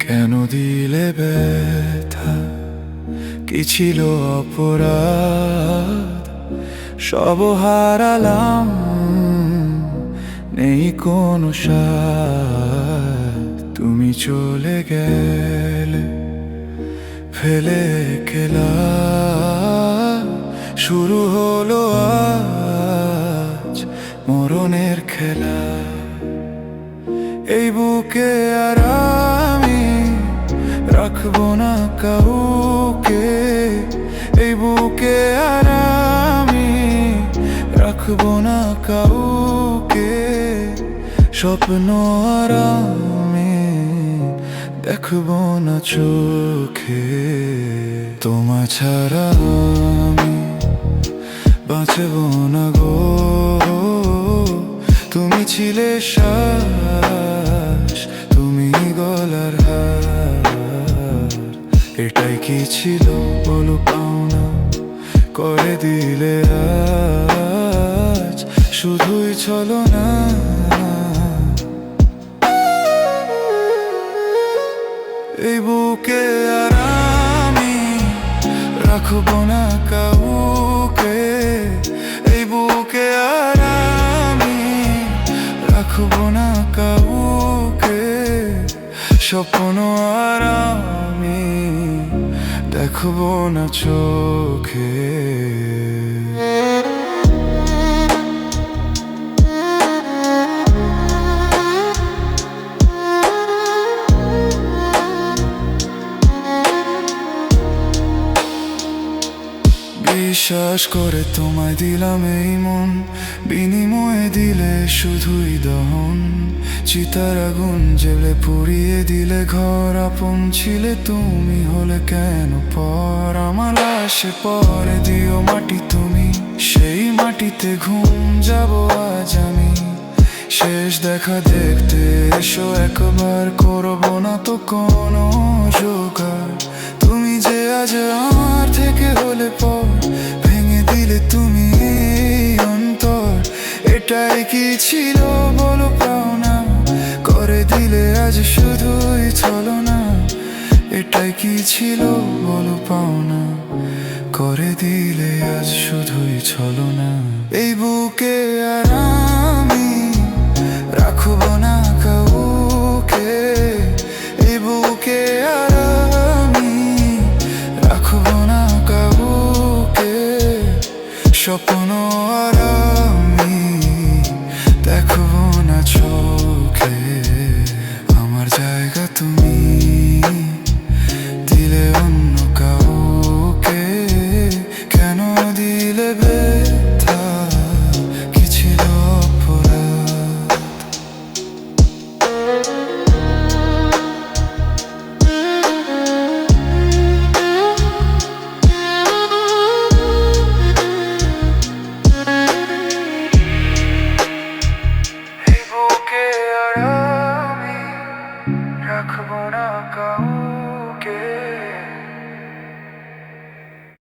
কেন দিলে ব্যথা? কি ছিল অপরাধ? সব হারালাম নেই কোনো সাথ তুমি চলে গেলে ফেলে খেলা। শুরু হলো আজ মরণের খেলা। এই বুকে আর আমি রাখব না কাউকে। এই বুকে আর আমি রাখব না কাউকে। স্বপ্ন আর আমি দেখব না চোখে তোমার ছাড়া আমি বাঁচবো না গো। তুমি ছিলে শ্বাস, তুমি গলার হার। এটাই কি ছিল বলো পাওনা? করে দিলে আজ? শুধুই চলো না এই বুকে আর আমি রাখব না কাউকে। এই বুকে আর আমি রাখব না কাউকে। স্বপ্ন আর আমি দেখব না চোখে। বিশ্বাস করে তোমায় দিলাম এই মন, বিনিময়ে দিলে শুধুই দহন। চিতার আগুন জেলে পুড়িয়ে দিলে ঘর আপন ছিলে তুমি হলে কেন পর? আমার লাশে পরে দিও মাটি তুমি, সেই মাটিতে ঘুম যাব আজ আমি। শেষ দেখা দেখতে এসো, একবার করব না তো কোনো জোগাড়। তুমি যে আজ আমার থেকে হলে পর এটাই কি ছিল বলো পাও না। করে দিলে আজ শুধুই চলো না। এটাই কি ছিল বলো পাও না। করে দিলে আজ শুধুই চলো না। এই বুকে আর আমি রাখব না কাউকে। এই বুকে আর আমি রাখব না কাউকে। স্বপ্ন আর Come on.